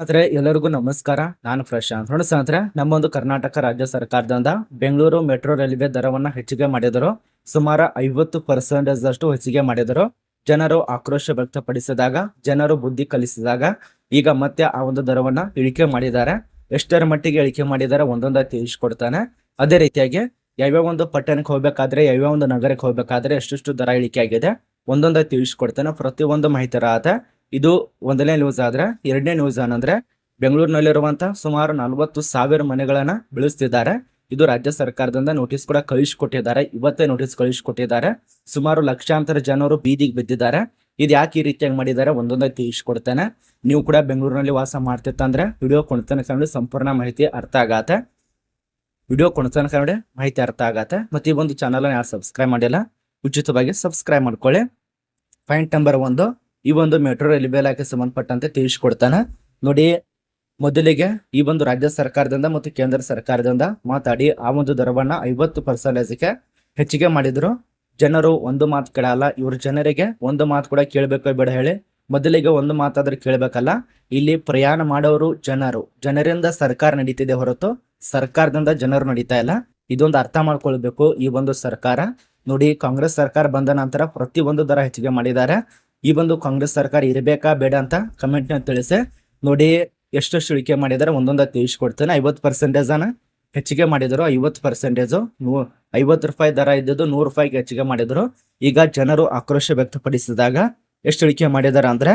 ಆದ್ರೆ ಎಲ್ಲರಿಗೂ ನಮಸ್ಕಾರ. ನಾನು ಪ್ರಶಾಂತ್. ನೋಡಿ ಸ್ನೇಹಿತರೆ ನಮ್ಮ ಒಂದು ಕರ್ನಾಟಕ ರಾಜ್ಯ ಸರ್ಕಾರದಿಂದ ಬೆಂಗಳೂರು ಮೆಟ್ರೋ ರೈಲ್ವೆ ದರವನ್ನ ಹೆಚ್ಚಿಗೆ ಮಾಡಿದರು. ಸುಮಾರು ಐವತ್ತು ಪರ್ಸೆಂಟೇಜ್ ಅಷ್ಟು ಹೆಚ್ಚಿಗೆ ಮಾಡಿದರು. ಜನರು ಆಕ್ರೋಶ ವ್ಯಕ್ತಪಡಿಸಿದಾಗ, ಜನರು ಬುದ್ಧಿ ಕಲಿಸಿದಾಗ, ಈಗ ಮತ್ತೆ ಆ ಒಂದು ದರವನ್ನ ಇಳಿಕೆ ಮಾಡಿದ್ದಾರೆ. ಎಷ್ಟರ ಮಟ್ಟಿಗೆ ಇಳಿಕೆ ಮಾಡಿದ್ದಾರೆ ಒಂದೊಂದಾಗಿ ತಿಳಿಸ್ಕೊಡ್ತಾನೆ. ಅದೇ ರೀತಿಯಾಗಿ, ಯಾವ್ಯಾವ ಒಂದು ಪಟ್ಟಣಕ್ಕೆ ಹೋಗ್ಬೇಕಾದ್ರೆ, ಯಾವ್ಯಾವ ಒಂದು ನಗರಕ್ಕೆ ಹೋಗ್ಬೇಕಾದ್ರೆ ಎಷ್ಟೆಷ್ಟು ದರ ಇಳಿಕೆ ಆಗಿದೆ, ಒಂದೊಂದಾಗಿ ತಿಳಿಸ್ಕೊಡ್ತಾನೆ. ಪ್ರತಿಯೊಂದು ಮಾಹಿತಿ ರಾತ ಇದು ಒಂದನೇ ನ್ಯೂಸ್ ಆದ್ರೆ, ಎರಡನೇ ನ್ಯೂಸ್ ಏನಂದ್ರೆ ಬೆಂಗಳೂರಿನಲ್ಲಿರುವಂತಹ ಸುಮಾರು ನಲವತ್ತು ಸಾವಿರ ಮನೆಗಳನ್ನ ಬೆಳೆಸ್ತಿದ್ದಾರೆ. ಇದು ರಾಜ್ಯ ಸರ್ಕಾರದಿಂದ ನೋಟಿಸ್ ಕೂಡ ಕಳಿಸ್ಕೊಟ್ಟಿದ್ದಾರೆ ಇವತ್ತೇ ನೋಟಿಸ್ ಕಳಿಸ್ಕೊಟ್ಟಿದ್ದಾರೆ ಸುಮಾರು ಲಕ್ಷಾಂತರ ಜನರು ಬೀದಿಗೆ ಬಿದ್ದಿದ್ದಾರೆ. ಇದು ಯಾಕೆ ಈ ರೀತಿಯಾಗಿ ಮಾಡಿದ್ದಾರೆ ಒಂದೊಂದಾಗಿ ತಿಳಿಸ್ಕೊಡ್ತೇನೆ. ನೀವು ಕೂಡ ಬೆಂಗಳೂರಿನಲ್ಲಿ ವಾಸ ಮಾಡ್ತಿತ್ತಂದ್ರೆ ವಿಡಿಯೋ ಕೊಡ್ತಾನೆ ಕನ್ನಡ ಸಂಪೂರ್ಣ ಮಾಹಿತಿ ಅರ್ಥ ಆಗತ್ತೆ. ವಿಡಿಯೋ ಕೊಡ್ತಾನೆ ಕನ್ನಡ ಮಾಹಿತಿ ಅರ್ಥ ಆಗತ್ತೆ. ಮತ್ತೆ ಈ ಒಂದು ಚಾನಲ್ ಯಾರು ಸಬ್ಸ್ಕ್ರೈಬ್ ಮಾಡಿಲ್ಲ, ಉಚಿತವಾಗಿ ಸಬ್ಸ್ಕ್ರೈಬ್ ಮಾಡ್ಕೊಳ್ಳಿ. ಪಾಯಿಂಟ್ ನಂಬರ್ ಒಂದು ಈ ಒಂದು ಮೆಟ್ರೋ ರೈಲ್ವೆ ಇಲಾಖೆ ಸಂಬಂಧಪಟ್ಟಂತೆ ತಿಳಿಸಿಕೊಡ್ತಾನೆ. ನೋಡಿ, ಮೊದಲಿಗೆ ಈ ಒಂದು ರಾಜ್ಯ ಸರ್ಕಾರದಿಂದ ಮತ್ತು ಕೇಂದ್ರ ಸರ್ಕಾರದಿಂದ ಮಾತಾಡಿ, ಆ ಒಂದು ದರವನ್ನ ಐವತ್ತು ಪರ್ಸೆಂಟೇಜ್ಗೆ ಹೆಚ್ಚಿಗೆ ಮಾಡಿದ್ರು. ಜನರು ಒಂದು ಮಾತು ಕೇಳಲ್ಲ, ಇವ್ರ ಜನರಿಗೆ ಒಂದು ಮಾತು ಕೂಡ ಕೇಳಬೇಕು ಬೇಡ ಹೇಳಿ. ಮೊದಲಿಗೆ ಒಂದು ಮಾತಾದ್ರೆ ಕೇಳಬೇಕಲ್ಲ, ಇಲ್ಲಿ ಪ್ರಯಾಣ ಮಾಡೋರು ಜನರು. ಜನರಿಂದ ಸರ್ಕಾರ ನಡೀತಿದೆ ಹೊರತು, ಸರ್ಕಾರದಿಂದ ಜನರು ನಡೀತಾ ಇಲ್ಲ. ಇದೊಂದು ಅರ್ಥ ಮಾಡ್ಕೊಳ್ಬೇಕು ಈ ಒಂದು ಸರ್ಕಾರ. ನೋಡಿ, ಕಾಂಗ್ರೆಸ್ ಸರ್ಕಾರ ಬಂದ ನಂತರ ಪ್ರತಿ ಒಂದು ದರ ಹೆಚ್ಚಿಗೆ ಮಾಡಿದ್ದಾರೆ. ಈ ಒಂದು ಕಾಂಗ್ರೆಸ್ ಸರ್ಕಾರ ಇರಬೇಕಾ ಬೇಡ ಅಂತ ಕಮೆಂಟ್ನ ತಿಳಿಸಿ. ನೋಡಿ, ಎಷ್ಟೆಷ್ಟು ಇಳಿಕೆ ಮಾಡಿದಾರೆ, ಒಂದೊಂದ ತಿಳಿಸ್ಕೊಡ್ತೇನೆ ಐವತ್ತು ಪರ್ಸೆಂಟೇಜ್ ಅನ್ನ ಹೆಚ್ಚಿಗೆ ಮಾಡಿದರು, ಐವತ್ತು ಪರ್ಸೆಂಟೇಜು ನೂ, ಐವತ್ತು ರೂಪಾಯಿ ದರ ಇದ್ದದ್ದು ನೂರು ರೂಪಾಯಿಗೆ ಹೆಚ್ಚಿಗೆ ಮಾಡಿದರು. ಈಗ ಜನರು ಆಕ್ರೋಶ ವ್ಯಕ್ತಪಡಿಸಿದಾಗ ಎಷ್ಟು ಇಳಿಕೆ ಮಾಡಿದ್ದಾರೆ ಅಂದ್ರೆ,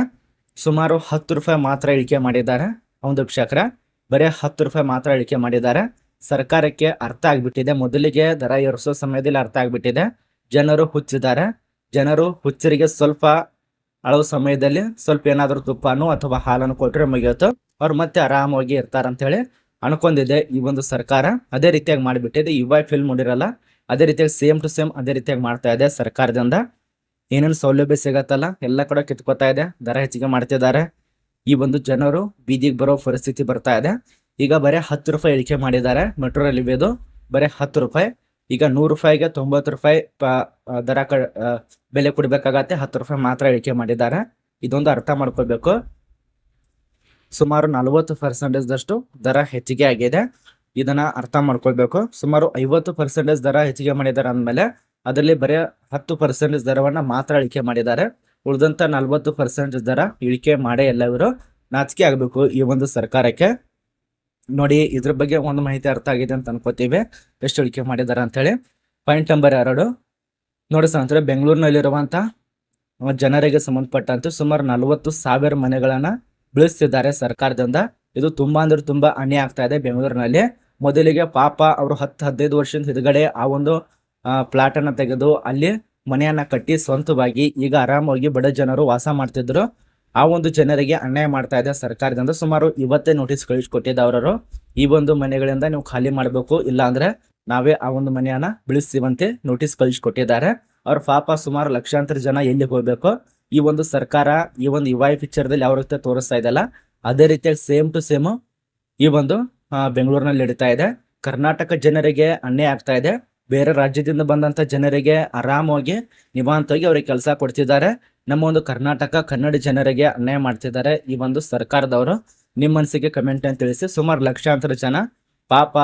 ಸುಮಾರು ಹತ್ತು ರೂಪಾಯಿ ಮಾತ್ರ ಇಳಿಕೆ ಮಾಡಿದ್ದಾರೆ. ಒಂದು ವೀಕ್ಷಕರ ಬರೀ ಹತ್ತು ರೂಪಾಯಿ ಮಾತ್ರ ಇಳಿಕೆ ಮಾಡಿದ್ದಾರೆ. ಸರ್ಕಾರಕ್ಕೆ ಅರ್ಥ ಆಗಿಬಿಟ್ಟಿದೆ. ಮೊದಲಿಗೆ ದರ ಏರಿಸೋ ಸಮಯದಲ್ಲಿ ಅರ್ಥ ಆಗಿಬಿಟ್ಟಿದೆ. ಜನರು ಹುಚ್ಚಿದ್ದಾರೆ. ಜನರು ಹುಚ್ಚರಿಗೆ ಸ್ವಲ್ಪ ಅಳವ ಸಮಯದಲ್ಲಿ ಸ್ವಲ್ಪ ಏನಾದರೂ ತುಪ್ಪನೋ ಅಥವಾ ಹಾಲನ್ನು ಕೊಟ್ಟರೆ ಮುಗಿಯುತ್ತೋ ಅವ್ರು ಮತ್ತೆ ಆರಾಮವಾಗಿ ಇರ್ತಾರೆ ಅಂತ ಹೇಳಿ ಅನ್ಕೊಂಡಿದೆ ಈ ಒಂದು ಸರ್ಕಾರ. ಅದೇ ರೀತಿಯಾಗಿ ಮಾಡಿಬಿಟ್ಟಿದೆ. ಯುವ ಫಿಲ್ಮ್ ನೋಡಿರಲ್ಲ, ಅದೇ ರೀತಿಯಾಗಿ ಸೇಮ್ ಟು ಸೇಮ್ ಅದೇ ರೀತಿಯಾಗಿ ಮಾಡ್ತಾ ಇದೆ ಸರ್ಕಾರದಿಂದ. ಏನೇನು ಸೌಲಭ್ಯ ಸಿಗತ್ತಲ್ಲ, ಎಲ್ಲ ಕಡೆ ಕಿತ್ಕೋತಾ ಇದೆ, ದರ ಹೆಚ್ಚಿಗೆ ಮಾಡ್ತಿದ್ದಾರೆ. ಈ ಒಂದು ಜನರು ಬೀದಿಗೆ ಬರೋ ಪರಿಸ್ಥಿತಿ ಬರ್ತಾ ಇದೆ. ಈಗ ಬರೀ ಹತ್ತು ರೂಪಾಯಿ ಇಳಿಕೆ ಮಾಡಿದ್ದಾರೆ, ಮೆಟ್ರೋ ರೈಲ್ವೆದು ಬರೀ ಹತ್ತು ರೂಪಾಯಿ. ಈಗ ನೂರು ರೂಪಾಯಿಗೆ ತೊಂಬತ್ತು ರೂಪಾಯಿ ದರ ಕ ಬೆಲೆ ಕೊಡ್ಬೇಕಾಗತ್ತೆ. ಹತ್ತು ರೂಪಾಯಿ ಮಾತ್ರ ಇಳಿಕೆ ಮಾಡಿದ್ದಾರೆ. ಇದೊಂದು ಅರ್ಥ ಮಾಡ್ಕೋಬೇಕು ಸುಮಾರು ನಲವತ್ತು ಪರ್ಸೆಂಟೇಜ್ ದಷ್ಟು ದರ ಹೆಚ್ಚಿಗೆ ಆಗಿದೆ. ಇದನ್ನ ಅರ್ಥ ಮಾಡ್ಕೊಳ್ಬೇಕು. ಸುಮಾರು ಐವತ್ತು ಪರ್ಸೆಂಟೇಜ್ ದರ ಹೆಚ್ಚಿಗೆ ಮಾಡಿದ್ದಾರೆ ಅಂದಮೇಲೆ ಅದರಲ್ಲಿ ಬರೀ ಹತ್ತು ಪರ್ಸೆಂಟೇಜ್ ದರವನ್ನು ಮಾತ್ರ ಇಳಿಕೆ ಮಾಡಿದ್ದಾರೆ. ಉಳಿದಂಥ ನಲವತ್ತು ಪರ್ಸೆಂಟೇಜ್ ದರ ಇಳಿಕೆ ಮಾಡೇ ಎಲ್ಲ ನಾಚಿಕೆ ಆಗಬೇಕು ಈ ಒಂದು ಸರ್ಕಾರಕ್ಕೆ. ನೋಡಿ, ಇದ್ರ ಬಗ್ಗೆ ಒಂದು ಮಾಹಿತಿ ಅರ್ಥ ಆಗಿದೆ ಅಂತ ಅನ್ಕೋತೀವಿ. ಎಷ್ಟು ಉಳಿಕೆ ಮಾಡಿದ್ದಾರೆ ಅಂತ ಹೇಳಿ ಪಾಯಿಂಟ್ ನಂಬರ್ ಎರಡು. ನೋಡಿ ಸರ್ ಅಂತಾರೆ ಬೆಂಗಳೂರಿನಲ್ಲಿರುವಂಥ ಜನರಿಗೆ ಸಂಬಂಧಪಟ್ಟಂತೆ ಸುಮಾರು ನಲವತ್ತು ಸಾವಿರ ಮನೆಗಳನ್ನ ಬೆಳೆಸ್ತಿದ್ದಾರೆ ಸರ್ಕಾರದಿಂದ. ಇದು ತುಂಬಾ ಅಂದ್ರೆ ತುಂಬಾ ಅನ್ಯಾಯ ಆಗ್ತಾ ಇದೆ ಬೆಂಗಳೂರಿನಲ್ಲಿ. ಮೊದಲಿಗೆ ಪಾಪ ಅವರು ಹತ್ತು, ಹದಿನೈದು ವರ್ಷದ ಹಿಂದ್ಗಡೆ ಆ ಒಂದು ಪ್ಲಾಟನ್ನು ತೆಗೆದು ಅಲ್ಲಿ ಮನೆಯನ್ನ ಕಟ್ಟಿ ಸ್ವಂತವಾಗಿ ಈಗ ಆರಾಮವಾಗಿ ಬಡ ಜನರು ವಾಸ ಮಾಡ್ತಿದ್ರು. ಆ ಒಂದು ಜನರಿಗೆ ಅನ್ಯಾಯ ಮಾಡ್ತಾ ಇದೆ ಸರ್ಕಾರದಿಂದ. ಸುಮಾರು ಇವತ್ತೇ ನೋಟಿಸ್ ಕಳಿಸ್ಕೊಟ್ಟಿದ್ದವರು ಈ ಒಂದು ಮನೆಗಳಿಂದ ನೀವು ಖಾಲಿ ಮಾಡಬೇಕು, ಇಲ್ಲ ಅಂದ್ರೆ ನಾವೇ ಆ ಒಂದು ಮನೆಯನ್ನ ಬಿಳಿಸುವಂತೆ ನೋಟಿಸ್ ಕಳಿಸ್ಕೊಟ್ಟಿದ್ದಾರೆ. ಅವ್ರ ಪಾಪ ಸುಮಾರು ಲಕ್ಷಾಂತರ ಜನ ಎಲ್ಲಿ ಹೋಗ್ಬೇಕು? ಈ ಒಂದು ಸರ್ಕಾರ ಈ ಒಂದು ಯುವ ಪಿಕ್ಚರ್ದಲ್ಲಿ ಯಾವ ರೀತಿ ತೋರಿಸ್ತಾ ಇದೆಯಲ್ಲ, ಅದೇ ರೀತಿಯಾಗಿ ಸೇಮ್ ಟು ಸೇಮ್ ಈ ಒಂದು ಬೆಂಗಳೂರಿನಲ್ಲಿ ನಡೀತಾ ಇದೆ. ಕರ್ನಾಟಕ ಜನರಿಗೆ ಅನ್ಯಾಯ ಆಗ್ತಾ ಇದೆ. ಬೇರೆ ರಾಜ್ಯದಿಂದ ಬಂದಂತ ಜನರಿಗೆ ಆರಾಮವಾಗಿ ನಿವಾಂತವಾಗಿ ಅವ್ರಿಗೆ ಕೆಲಸ ಕೊಡ್ತಿದ್ದಾರೆ. ನಮ್ಮ ಒಂದು ಕರ್ನಾಟಕ, ಕನ್ನಡ ಜನರಿಗೆ ಅನ್ಯಾಯ ಮಾಡ್ತಿದ್ದಾರೆ ಈ ಒಂದು ಸರ್ಕಾರದವರು. ನಿಮ್ಮ ಮನಸ್ಸಿಗೆ ಕಮೆಂಟ್ ಅಂತ ತಿಳಿಸಿ. ಸುಮಾರು ಲಕ್ಷಾಂತರ ಜನ ಪಾಪ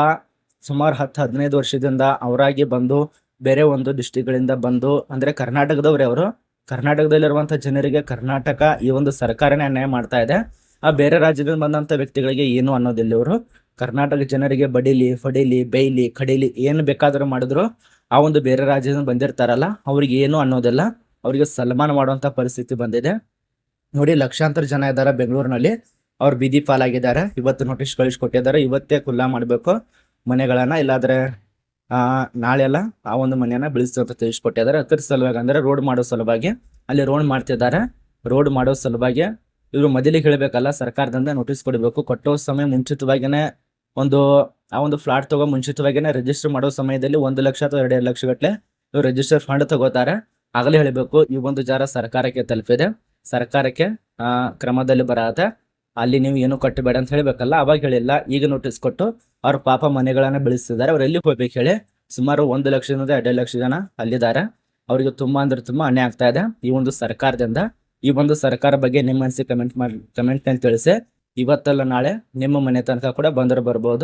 ಸುಮಾರು ಹತ್ತು, ಹದಿನೈದು ವರ್ಷದಿಂದ ಅವರಾಗಿ ಬಂದು ಬೇರೆ ಒಂದು ಡಿಸ್ಟಿಕ್ಗಳಿಂದ ಬಂದು, ಅಂದ್ರೆ ಕರ್ನಾಟಕದವರೇ ಅವರು ಕರ್ನಾಟಕದಲ್ಲಿರುವಂಥ ಜನರಿಗೆ ಕರ್ನಾಟಕ ಈ ಒಂದು ಸರ್ಕಾರನೇ ಅನ್ಯಾಯ ಮಾಡ್ತಾ ಇದೆ. ಆ ಬೇರೆ ರಾಜ್ಯದಿಂದ ಬಂದಂತ ವ್ಯಕ್ತಿಗಳಿಗೆ ಏನು ಅನ್ನೋದಿಲ್ಲ ಇವರು. ಕರ್ನಾಟಕ ಜನರಿಗೆ ಬಡಿಲಿ, ಫಡಿಲಿ, ಬೈಲಿ, ಕಡಿಲಿ ಏನು ಬೇಕಾದರೂ ಮಾಡಿದ್ರು ಆ ಒಂದು ಬೇರೆ ರಾಜ್ಯದಿಂದ ಬಂದಿರ್ತಾರಲ್ಲ, ಅವ್ರಿಗೆ ಏನು ಅನ್ನೋದಿಲ್ಲ ಅವರಿಗೆ ಸನ್ಮಾನ ಮಾಡುವಂತ ಪರಿಸ್ಥಿತಿ ಬಂದಿದೆ. ನೋಡಿ, ಲಕ್ಷಾಂತರ ಜನ ಇದ್ದಾರೆ ಬೆಂಗಳೂರಿನಲ್ಲಿ. ಅವ್ರು ಬೀದಿ ಪಾಲಾಗಿದ್ದಾರೆ. ಇವತ್ತು ನೋಟಿಸ್ ಕಳಿಸ್ಕೊಟ್ಟಿದ್ದಾರೆ. ಇವತ್ತೇ ಖುಲ್ಲಾ ಮಾಡಬೇಕು ಮನೆಗಳನ್ನ. ಇಲ್ಲಾದ್ರೆ, ಆ ನಾಳೆ ಎಲ್ಲ ಆ ಒಂದು ಮನೆಯನ್ನ ಬೆಳೆಸಿ ಅಂತ ತಿಳಿಸ್ಕೊಟ್ಟಿದ್ದಾರೆ. ಅದರ ಸಲುವಾಗಿ ಅಂದ್ರೆ ರೋಡ್ ಮಾಡೋ ಸಲುವಾಗಿ ಅಲ್ಲಿ ರೋಡ್ ಮಾಡ್ತಿದ್ದಾರೆ. ರೋಡ್ ಮಾಡೋ ಸಲುವಾಗಿ ಇವರು ಮೊದಲಿಗೆ ಹೇಳಬೇಕಲ್ಲ, ಸರ್ಕಾರದಿಂದ ನೋಟಿಸ್ ಕೊಡಬೇಕು. ಕೊಟ್ಟೋ ಸಮಯ ಮುಂಚಿತವಾಗಿನೇ ಒಂದು, ಆ ಒಂದು ಫ್ಲಾಟ್ ತಗೋ ಮುಂಚಿತವಾಗಿನೇ ರಿಜಿಸ್ಟರ್ ಮಾಡೋ ಸಮಯದಲ್ಲಿ ಒಂದು ಲಕ್ಷ ಅಥವಾ ಎರಡು ಲಕ್ಷ ಗಟ್ಟಲೆ ಇವ್ರು ರಿಜಿಸ್ಟರ್ ಫಂಡ್ ತಗೋತಾರೆ. ಆಗಲೇ ಹೇಳಬೇಕು, ಈ ಒಂದು ಜಾರ ಸರ್ಕಾರಕ್ಕೆ ತಲುಪಿದೆ. ಸರ್ಕಾರಕ್ಕೆ ಕ್ರಮದಲ್ಲಿ ಬರತ್ತೆ. ಅಲ್ಲಿ ನೀವು ಏನು ಕಟ್ಟಬೇಡ ಅಂತ ಹೇಳಬೇಕಲ್ಲ, ಅವಾಗ ಹೇಳಿಲ್ಲ, ಈಗ ನೋಟಿಸ್ ಕೊಟ್ಟು ಅವ್ರ ಪಾಪ ಮನೆಗಳನ್ನ ಬೆಳೆಸಿದ್ದಾರೆ ಅವ್ರು ಎಲ್ಲಿ ಹೋಗ್ಬೇಕು ಹೇಳಿ? ಸುಮಾರು ಒಂದು ಲಕ್ಷದಿಂದ ಎರಡು ಲಕ್ಷ ಜನ ಅಲ್ಲಿದ್ದಾರೆ. ಅವರಿಗೆ ತುಂಬಾ ಅಂದ್ರೆ ತುಂಬಾ ಅನ್ಯಾಯ ಆಗ್ತಾ ಇದೆ ಈ ಒಂದು ಸರ್ಕಾರದಿಂದ. ಈ ಒಂದು ಸರ್ಕಾರ ಬಗ್ಗೆ ನಿಮ್ಮ ಅನಿಸಿಕೆ ಕಮೆಂಟ್ ಮಾಡಿ ಕಮೆಂಟ್ ಅಂತ ತಿಳಿಸಿ. ಇವತ್ತಲ್ಲ ನಾಳೆ ನಿಮ್ಮ ಮನೆ ತನಕ ಕೂಡ ಬಂದ್ರೆ ಬರ್ಬೋದು.